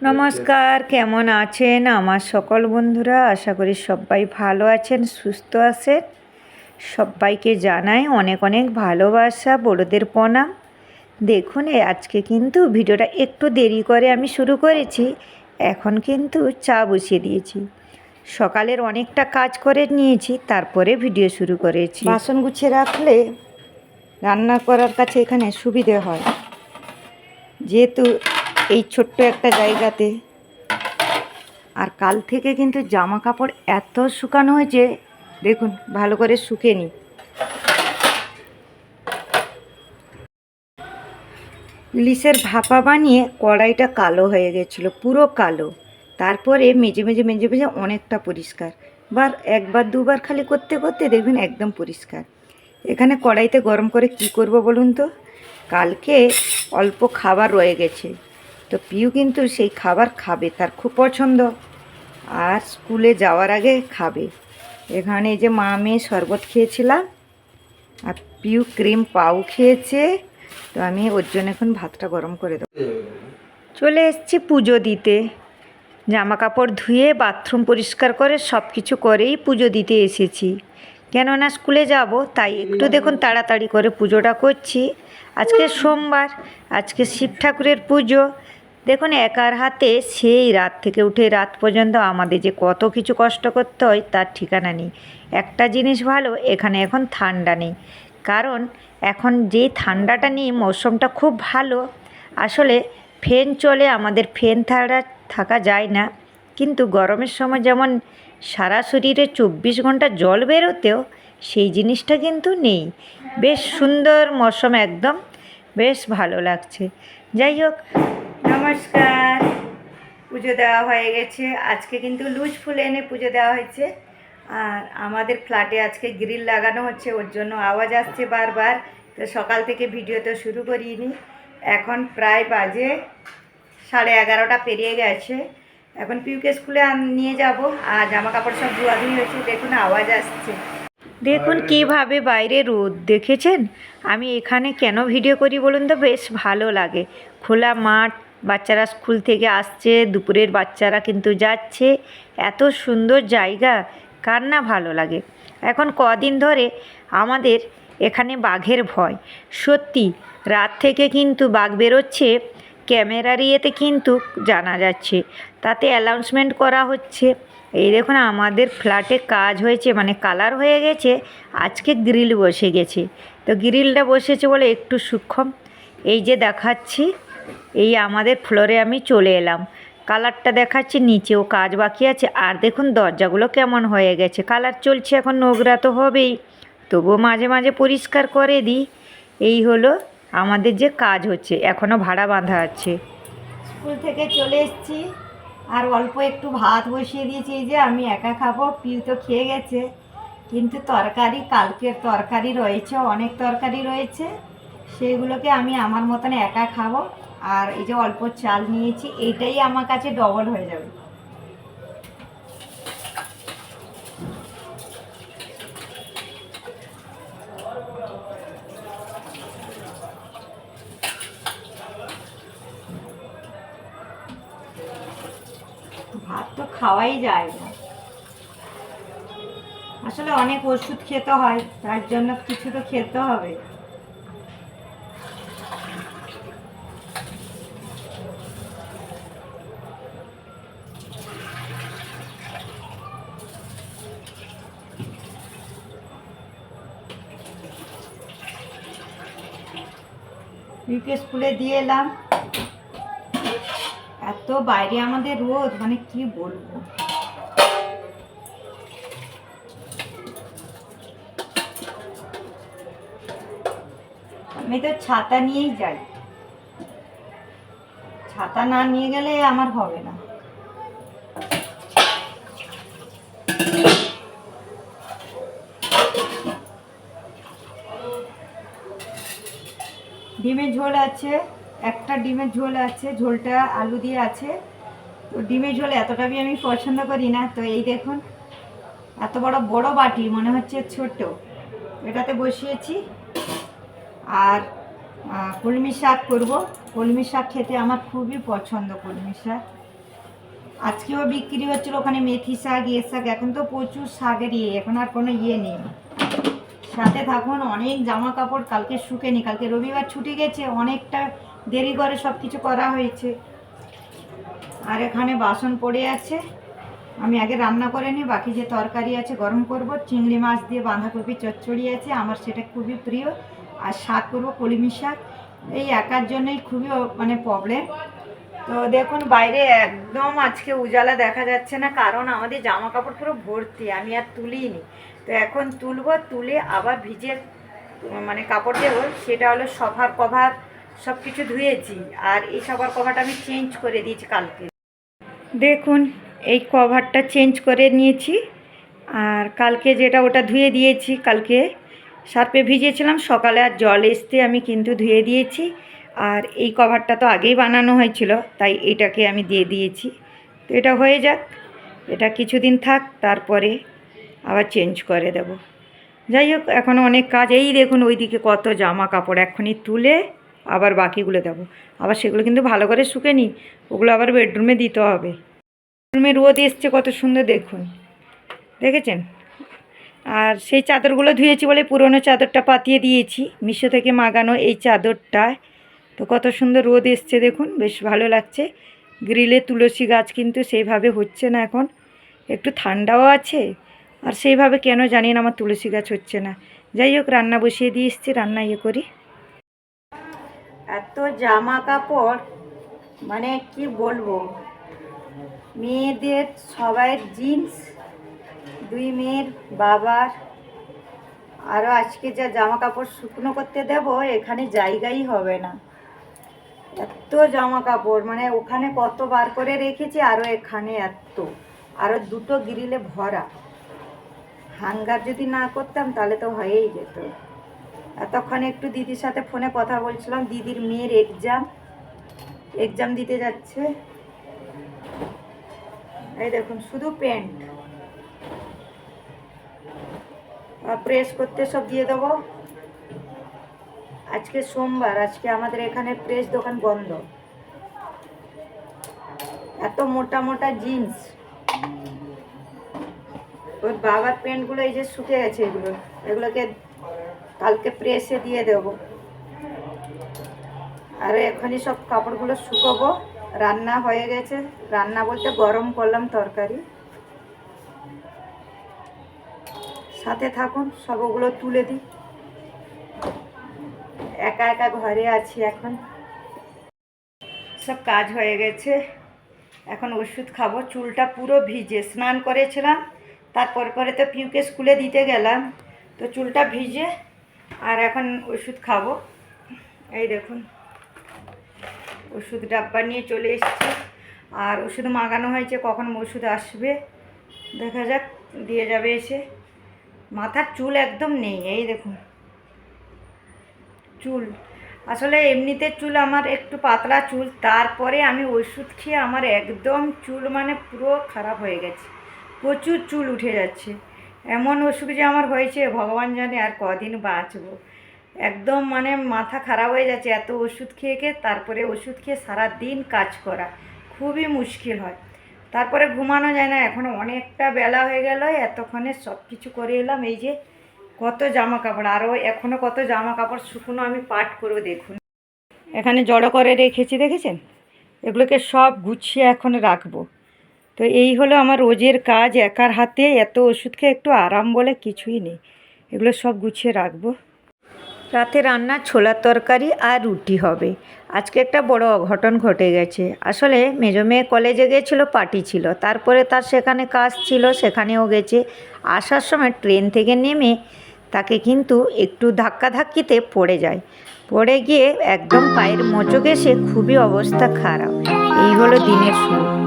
নমস্কার, কেমন আছেন আমার সকল বন্ধুরা? আশা করি সবাই ভালো আছেন, সুস্থ আছেন। সবাইকে জানাই অনেক অনেক ভালোবাসা, বড়দের প্রণাম। দেখুন আজকে কিন্তু ভিডিওটা একটু দেরি করে আমি শুরু করেছি। এখন কিন্তু চা বসিয়ে দিয়েছি। সকালের অনেকটা কাজ করে নিয়েছি, তারপরে ভিডিও শুরু করেছি। বাসন গুছিয়ে রাখলে রান্না করার কাছে এখানে সুবিধে হয়। যেহেতু এই ছোট্ট একটা জায়গাতে। আর কাল থেকে কিন্তু জামা কাপড় এত শুকানো হয়েছে, দেখুন, ভালো করে শুকেনি ইলিশের ভাপা বানিয়ে কড়াইটা কালো হয়ে গেছিল, পুরো কালো। তারপরে মেজে মেজে মেজে মেজে অনেকটা পরিষ্কার। বার, একবার, দুবার খালি করতে করতে দেখবেন একদম পরিষ্কার। এখানে কড়াইতে গরম করে কি করব বলুন তো? কালকে অল্প খাবার রয়ে গেছে। তো পিউ কিন্তু সেই খাবার খাবে, তার খুব পছন্দ। আর স্কুলে যাওয়ার আগে খাবে। এখানে এই যে মা মেয়ে শরবত খেয়েছিলাম, আর পিউ ক্রিম পাউ খেয়েছে, তো আমি ওর জন্য এখন ভাতটা গরম করে দেবো। চলে এসেছি পুজো দিতে। জামা কাপড় ধুয়ে, বাথরুম পরিষ্কার করে সব কিছু করেই পুজো দিতে এসেছি। কেননা স্কুলে যাব, তাই একটু দেখুন তাড়াতাড়ি করে পুজোটা করছি। আজকে সোমবার, আজকে শিব ঠাকুরের পুজো দেখুন, একার হাতে সেই রাত থেকে উঠে রাত পর্যন্ত আমাদের যে কত কিছু কষ্ট করতে হয়, তার ঠিকানা নেই। একটা জিনিস ভালো, এখানে এখন ঠান্ডা নেই। কারণ, এখন যে ঠান্ডাটা নিয়ে মৌসুমটা খুব ভালো। আসলে ফ্যান চলে, আমাদের ফ্যান ছাড়া থাকা যায় না। কিন্তু গরমের সময় যেমন সারা শরীরে চব্বিশ ঘণ্টা জল বেরোতেও, সেই জিনিসটা কিন্তু নেই। বেশ সুন্দর মৌসুম একদম, বেশ ভালো লাগছে। যাই হোক নমস্কার। পুজো দেওয়া হয়ে গেছে। আজকে কিন্তু লুজ ফুল এনে পুজো দেওয়া হয়েছে। আর আমাদের ফ্ল্যাটে আজকে গ্রিল লাগানো হচ্ছে ওর জন্য আওয়াজ আসছে বারবার। তো সকাল থেকে ভিডিও তো শুরু করিনি। এখন প্রায় বাজে সাড়ে এগারোটা পেরিয়ে গেছে। এখন পিউকে স্কুলে নিয়ে যাব। আর জামা কাপড় সব ধোয়াধুয়ি হয়েছে। দেখুন আওয়াজ আসছে। দেখুন কীভাবে বাইরে রোদ দেখেছেন? আমি এখানে কেন ভিডিও করি বলুন তো? বেশ ভালো লাগে। খোলা মাঠ বাচ্চারা স্কুল থেকে আসছে, দুপুরের বাচ্চারা কিন্তু যাচ্ছে। এত সুন্দর জায়গা, কার না ভালো লাগে? এখন কদিন ধরে আমাদের এখানে বাঘের ভয়। সত্যি, রাত থেকে কিন্তু বাঘ বেরোচ্ছে, ক্যামেরার ইয়েতে কিন্তু জানা যাচ্ছে। তাতে অ্যানাউন্সমেন্ট করা হচ্ছে। এই দেখুন, আমাদের ফ্ল্যাটে কাজ হয়েছে মানে কালার হয়ে গেছে, আজকে গ্রিল বসে গেছে। তো গ্রিলটা বসেছে বলে একটু সূক্ষ্ম। এই যে দেখাচ্ছি। এই আমাদের ফ্লোরে আমি চলে এলাম। কালারটা দেখাচ্ছি, নিচেও কাজ বাকি আছে। আর দেখুন, দরজাগুলো কেমন হয়ে গেছে। কালার চলছে এখন, নোংরা তো হবেই। তবুও মাঝে মাঝে পরিষ্কার করে দিই। এই হলো আমাদের যে কাজ হচ্ছে, এখনও ভাড়া বাঁধা আছে। স্কুল থেকে চলে এসেছি। আর অল্প একটু ভাত বসিয়ে দিয়েছি। এই যে আমি একা খাব, পিউ তো খেয়ে গেছে। কিন্তু তরকারি, কালকের তরকারি রয়েছে, অনেক তরকারি রয়েছে। সেগুলোকে আমি আমার মতন একা খাব। আর এই যে অল্প চাল নিয়েছি, এইটাই আমার কাছে ডবল হয়ে যাবে। ভাত তো খাওয়াই যায় না। আসলে অনেক ওষুধ খেতে হয়, তার জন্য কিছু তো খেতে হবে। ইউকে স্কুলে দিয়ে এলাম। এত বাইরে আমাদের রোদ মানে কি বলব? আমি তো ছাতা নিয়েই যাই। ছাতা না নিয়ে গেলে আমার হবে না। ঝোল আছে, একটা ডিমের ঝোল আছে, ঝোলটা আলু দিয়ে আছে। তো ডিমের ঝোল এতটা আমি পছন্দ করি না। তো এই দেখুন, এত বড় বড় বাটি, মনে হচ্ছে ছোট এটাতে বসিয়েছি। আর কলমি শাক করব। কলমি শাক খেতে আমার খুবই পছন্দ কলমি শাক। আজকেও বিক্রি হচ্ছিল ওখানে মেথি শাক ইয়ে শাক। এখন তো প্রচুর শাকের ইয়ে এখন আর কোনো ইয়ে নেই। সাথে থাকুন, অনেক জামা কাপড় কালকে শুকেনি, কালকে রবিবার ছুটি গেছে, অনেকটা দেরি করে সব কিছু করা হয়েছে। আর এখানে বাসন পড়ে আছে। আমি আগে রান্না করে নিই, বাকি যে তরকারি আছে গরম করব। চিংড়ি মাছ দিয়ে বাঁধাকপি চচ্চড়ি আছে, আমার সেটা খুবই প্রিয়। আর শাক করব, কলিমি শাক। এই একার জন্যই খুবই মানে প্রবলেম তো দেখুন, বাইরে একদম আজকে উজালা দেখা যাচ্ছে না, কারণ আমাদের জামা কাপড় পুরো ভর্তি, আমি আর তুলিনি। তো এখন তুলবো, তুলে আবার ভিজে মানে কাপড় দেবো, সেটা হলো সভার কভার সব কিছু ধুয়েছি, আর এই সভার কভারটা আমি চেঞ্জ করে দিয়েছি কালকে। দেখুন, এই কভারটা চেঞ্জ করে নিয়েছি, আর কালকে যেটা ওটা ধুয়ে দিয়েছি, কালকে সার্পে ভিজিয়েছিলাম, সকালে আর জল এসতে আমি কিন্তু ধুয়ে দিয়েছি, আর এই কভারটা তো আগেই বানানো হয়েছিল, তাই এটাকে আমি দিয়ে দিয়েছি। তো এটা হয়ে যাক, এটা কিছুদিন থাক, তারপরে আবার চেঞ্জ করে দেব। যাই হোক, এখন অনেক কাজ। এই দেখুন ওইদিকে কত জামা কাপড় এখনই তুলে আবার বাকিগুলো দেবো। আবার সেগুলো কিন্তু ভালো করে শুকে শুকেনি ওগুলো আবার বেডরুমে দিতে হবে। বেডরুমে রোদ এসছে কত সুন্দর দেখুন। দেখেছেন? আর সেই চাদরগুলো ধুয়েছি বলে পুরনো চাদরটা পাতিয়ে দিয়েছি। মিশো থেকে মাগানো এই চাদরটায়। তো কত সুন্দর রোদ এসছে দেখুন, বেশ ভালো লাগছে। গ্রিলে তুলসী গাছ কিন্তু সেইভাবে হচ্ছে না এখন। একটু ঠান্ডাও আছে। আর সেইভাবে কেন জানি না আমার তুলসী গাছ হচ্ছে না। যাই হোক, রান্না বসিয়ে দিয়ে এসছি, রান্না ইয়ে করি। এত জামা কাপড় মানে কি বলব? মেয়েদের সবাইয়ের জিন্স, দুই মেয়ের বাবার। আরও আজকে যা জামা কাপড় শুকনো করতে দেব, এখানে জায়গাই হবে না। এত জামা কাপড় মানে ওখানে কত বার করে রেখেছি আরও এখানে এত। আরও দুটো গ্রিলে ভরা। হাঙ্গার যদি না করতাম, তাহলে তো হয়েই যেত। এতক্ষণ একটু দিদির সাথে ফোনে কথা বলছিলাম, দিদির মেয়ের এক্সাম এক্সাম দিতে যাচ্ছে। এই দেখুন, শুধু প্যান্ট প্রেস করতে সব দিয়ে দেবো। আজকে সোমবার, আজকে আমাদের এখানে প্রেস দোকান বন্ধ। এত মোটা মোটা জিন্স ওর বাবার প্যান্টগুলো এই যে শুকে গেছে এগুলো, এগুলোকে কালকে প্রেসে দিয়ে দেবো। আর এখনই সব কাপড়গুলো শুকোবো, রান্না হয়ে গেছে। রান্না বলতে গরম করলাম তরকারি। সাথে থাকুন, সব ওগুলো তুলে দিই। একা একা ঘরে আছি এখন। সব কাজ হয়ে গেছে। এখন ওষুধ খাব। চুলটা পুরো ভিজে, স্নান করেছিলাম। তারপর পরে তো পিউকে স্কুলে দিতে গেলাম। তো চুলটা ভিজে আর এখন ওষুধ খাব। এই দেখুন, ওষুধ ডাব্বা নিয়ে চলে এসেছি। আর ওষুধ মাগানো হয়েছে, কখন ওষুধ আসবে? দেখা যাক, দিয়ে যাবে এসে। মাথার চুল একদম নেই, এই দেখুন। চুল, আসলে এমনিতে চুল আমার একটু পাতলা চুল, তারপরে আমি ওষুধ খেয়ে আমার একদম চুল মানে পুরো খারাপ হয়ে গেছে। প্রচুর চুল উঠে যাচ্ছে। এমন অসুখ যে আমার হয়েছে, ভগবান জানে আর কদিন বাঁচবো। একদম মানে মাথা খারাপ হয়ে যাচ্ছে, এত ওষুধ খেয়ে খেয়ে তারপরে ওষুধ খেয়ে সারা দিন কাজ করা খুবই মুশকিল হয়। তারপরে ঘুমানো যায় না, এখন অনেকটা বেলা হয়ে গেল, এতক্ষণে সব কিছু করে এলাম। এই যে কত জামা কাপড় আরও এখনও কত জামা কাপড় শুকনো আমি পাট করব দেখুন। এখানে জড়ো করে রেখেছি, দেখেছেন? এগুলোকে সব গুছিয়ে এখন রাখব। তো এই হলো আমার রোজের কাজ, একার হাতে। এত ওষুধ খেয়ে একটু আরাম বলে কিছুই নেই। এগুলো সব গুছিয়ে রাখব। রাতে রান্না ছোলার তরকারি আর রুটি হবে। আজকে একটা বড় অঘটন ঘটে গেছে। আসলে মেজো মেয়ে কলেজে গেছিল পার্টি ছিল। তারপরে তার সেখানে কাজ ছিল, সেখানেও গেছে। আসার সময় ট্রেন থেকে নেমে তাকে কিন্তু একটু ধাক্কাধাক্কিতে পড়ে যায়। পড়ে গিয়ে একদম পায়ের মোচক এসে খুবই অবস্থা খারাপ। এই হলো দিনের শুরু।